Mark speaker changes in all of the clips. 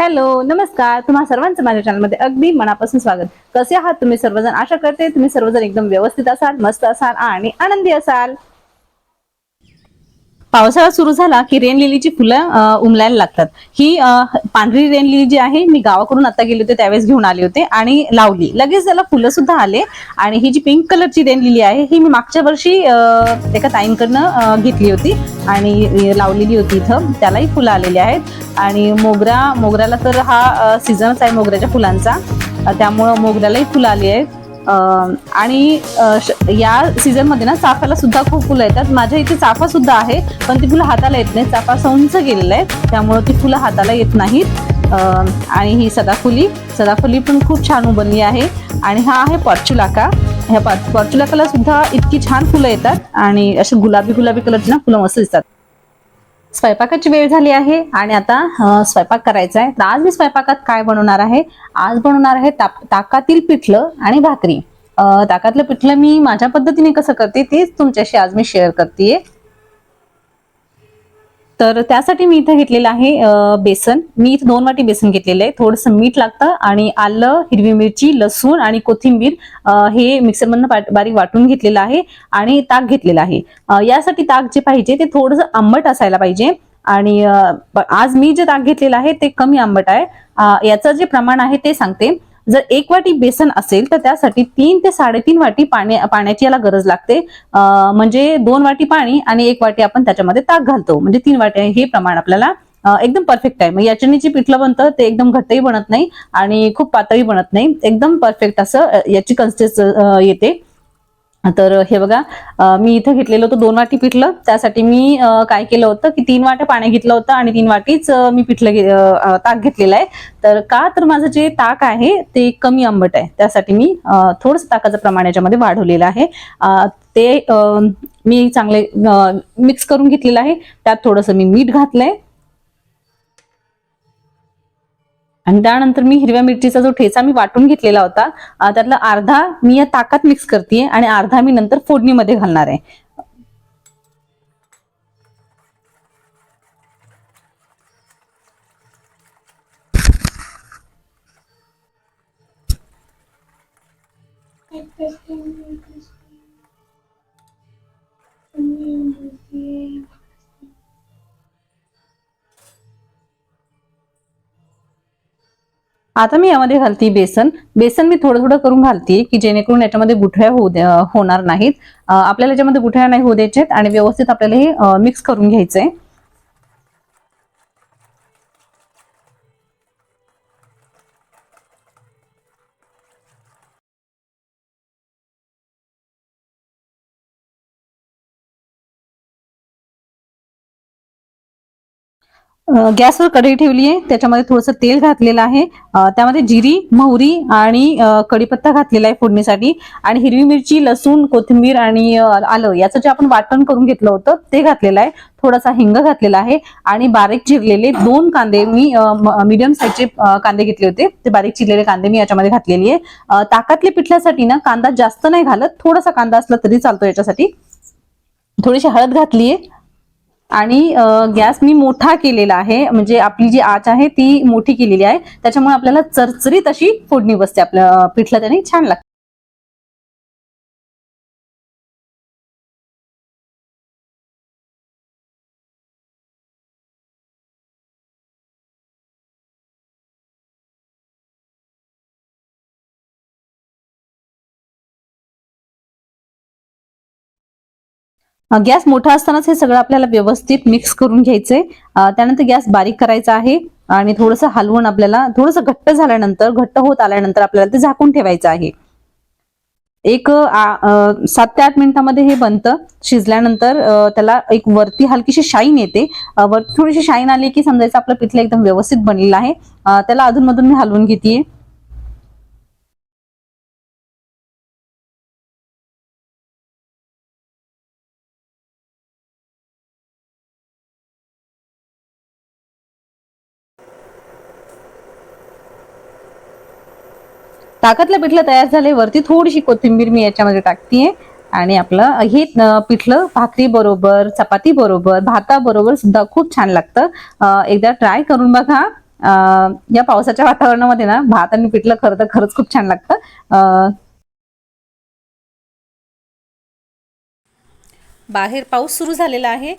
Speaker 1: Hello नमस्कार. तुम्हा सर्वांचं माझ्या चॅनलमध्ये अगदी मनापासून स्वागत. कसे आहात तुम्ही सर्वजण? आशा करते तुम्ही सर्वजण एकदम व्यवस्थित असाल मस्त असाल आणि आनंदी असाल. पावसाळा सुरू झाला की रेन लिलीची फुलं उमलायला लागतात. ही पांढरी रेन लिली जी आहे मी गावाकडून आता गेले होते त्यावेळेस घेऊन आले होते आणि लावली. लगेच त्याला फुलं सुद्धा आले आणि ही जी पिंक कलरची रेन लिली आहे ही मी मागच्या वर्षी एका ताईंकडनं घेतली होती आणि लावलेली होती इथं. त्यालाही फुलं आलेली आहेत. आणि मोगरा मोगऱ्याला तर हा सीझनच आहे मोगऱ्याच्या फुलांचा. त्यामुळं मोगऱ्यालाही फुलं आली आहेत. आणि श- या सीझनमध्ये ना चाफ्याला सुद्धा खूप फुलं येतात. माझ्या इथे चाफा सुद्धा आहे पण ती फुलं हाताला येत नाही चाफा संच गेलेला आहे त्यामुळे ती फुलं हाताला येत नाहीत. आणि ही सदाफुली सदाफुली पण खूप छान उबरली आहे. आणि हा आहे पॉर्च्युलाका. ह्या पॉ- पॉर्च्युलाकाला सुद्धा इतकी छान फुलं येतात आणि असे गुलाबी गुलाबी कलरची ना फुलं मस्त दिसतात. स्वयंपाकाची वेळ झाली आहे आणि आता स्वयंपाक करायचा आहे तर आज मी स्वयंपाकात काय बनवणार आहे? आज बनवणार आहे ताप- ताकातील पिठलं आणि भाकरी. ताकातलं पिठलं मी माझ्या पद्धतीने कसं करते तेच तुमच्याशी आज मी शेअर करते तर त्यासाठी मी इथं घेतलेलं आहे बेसन. मी इथं दोन वाटी बेसन घेतलेलं आहे. थोडंसं मीठ लागतं आणि आलं हिरवी मिरची लसूण आणि कोथिंबीर हे मिक्सरमधनं बारीक वाटून घेतलेलं आहे आणि ताक घेतलेलं आहे. यासाठी ताक जे पाहिजे ते थोडंसं आंबट असायला पाहिजे आणि आज मी जे ताक घेतलेलं आहे ते कमी आंबट आहे. याचं जे प्रमाण आहे ते सांगते. जर एक वाटी बेसन असेल तर त्यासाठी तीन ते साडेतीन वाटी पाणी पाण्याची याला गरज लागते. म्हणजे दोन वाटी पाणी आणि एक वाटी आपण त्याच्यामध्ये ताक घालतो. म्हणजे तीन वाटी हे प्रमाण आपल्याला एकदम परफेक्ट आहे मग याच्याने जे पिठलं बनतं ते एकदम घट्टही बनत नाही आणि खूप पातळी बनत नाही. एकदम परफेक्ट असं याची कन्सिस्ट येते. तर हे बघा मी इथं घेतलेलं होतं दोन वाटी पिठलं. त्यासाठी मी काय केलं होतं की तीन वाट्या पाणी घेतलं होतं आणि तीन वाटीच मी पिठलं घे- ताक घेतलेलं आहे. तर का तर माझं जे ताक आहे ते कमी आंबट आहे. त्यासाठी मी थोडंसं ताकाचं प्रमाण याच्यामध्ये वाढवलेलं आहे. ते मी चांगले मिक्स करून घेतलेलं आहे. त्यात थोडंसं मी मीठ घातलंय. आणि त्यानंतर मी हिरव्या मिरचीचा जो ठेचा मी वाटून घेतलेला होता त्यातला अर्धा मी या ताकात मिक्स करते आणि अर्धा मी नंतर फोडणीमध्ये घालणार आहे. आता मी यामध्ये घालते बेसन. बेसन मी थोडं थोडं करून घालते की जेणेकरून याच्यामध्ये गुठळ्या होऊ होणार नाहीत. आपल्याला याच्यामध्ये गुठळ्या नाही होऊ द्यायच्या आहेत आणि व्यवस्थित आपल्याला हे मिक्स करून घ्यायचंय. गॅसवर कढई ठेवली आहे त्याच्यामध्ये थोडंसं तेल घातलेलं आहे. त्यामध्ये जिरी मोहरी आणि कढीपत्ता घातलेला आहे फोडणीसाठी. आणि हिरवी मिरची लसूण कोथिंबीर आणि आलं याचं जे आपण वाटण करून घेतलं होतं ते घातलेलं आहे. थोडासा हिंग घातलेला आहे. आणि बारीक चिरलेले दोन कांदे मी मीडियम साईजचे कांदे घेतले होते. ते बारीक चिरलेले कांदे मी याच्यामध्ये घातलेली आहे. ताकातले पिठल्यासाठी ना कांदा जास्त नाही घालत. थोडासा कांदा असला तरी चालतो याच्यासाठी. थोडीशी हळद घातलीये. आणि गॅस मी मोठा केलेला आहे. म्हणजे आपली जी आच आहे ती मोठी केलेली आहे. त्याच्यामुळे आपल्याला चरचरीत अशी फोडणी बसते. आपल्या पिठला त्याने छान लागतं. गॅस मोठा असतानाच हे सगळं आपल्याला व्यवस्थित मिक्स करून घ्यायचंय. त्यानंतर गॅस बारीक करायचा आहे आणि थोडंसं हलवून आपल्याला थोडंसं घट्ट झाल्यानंतर घट्ट होत आल्यानंतर आपल्याला ते झाकून ठेवायचं आहे. एक सात ते आठ मिनिटामध्ये हे बनतं. शिजल्यानंतर त्याला एक वरती हलकीशी शाईन येते. वरती थोडीशी शाईन आली की समजायचं आपलं पिठलं एकदम व्यवस्थित बनलेलं आहे. त्याला अधूनमधून मी हलवून घेते ताकातलं पिठलं तयार झाले वरती थोडीशी कोथिंबीर मी याच्यामध्ये टाकतीये. आणि आपलं हे पिठलं भाकरी बरोबर चपाती बरोबर भाता बरोबर सुद्धा खूप छान लागतं. एकदा ट्राय करून बघा. या पावसाच्या वातावरणामध्ये ना भात आणि पिठलं खरं तर खरंच खूप छान लागतं. बाहेर पाऊस सुरू झालेला आहे.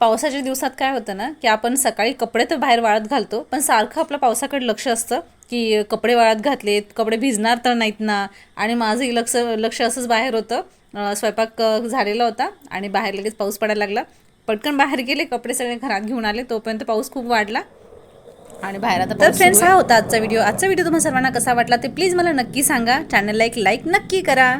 Speaker 1: पावसाच्या दिवसात काय होतं ना की आपण सकाळी कपडे तर बाहेर वाळत घालतो पण सारखं आपलं पावसाकडे लक्ष असतं. की कपडे वाळत घातलेत कपडे भिजणार तर नाहीत ना. आणि माझंही लक्ष लक्ष असंच बाहेर होतं. स्वयंपाक झालेला होता आणि बाहेर लगेच पाऊस पडायला लागला. पटकन बाहेर गेले कपडे सगळे घरात घेऊन आले. तोपर्यंत पाऊस खूप वाढला. आणि बाहेर आता तर फ्रेंड्स हा होता आजचा व्हिडिओ आजचा व्हिडिओ तुम्हाला सर्वांना कसा वाटला ते प्लीज मला नक्की सांगा. चॅनलला एक लाईक नक्की करा.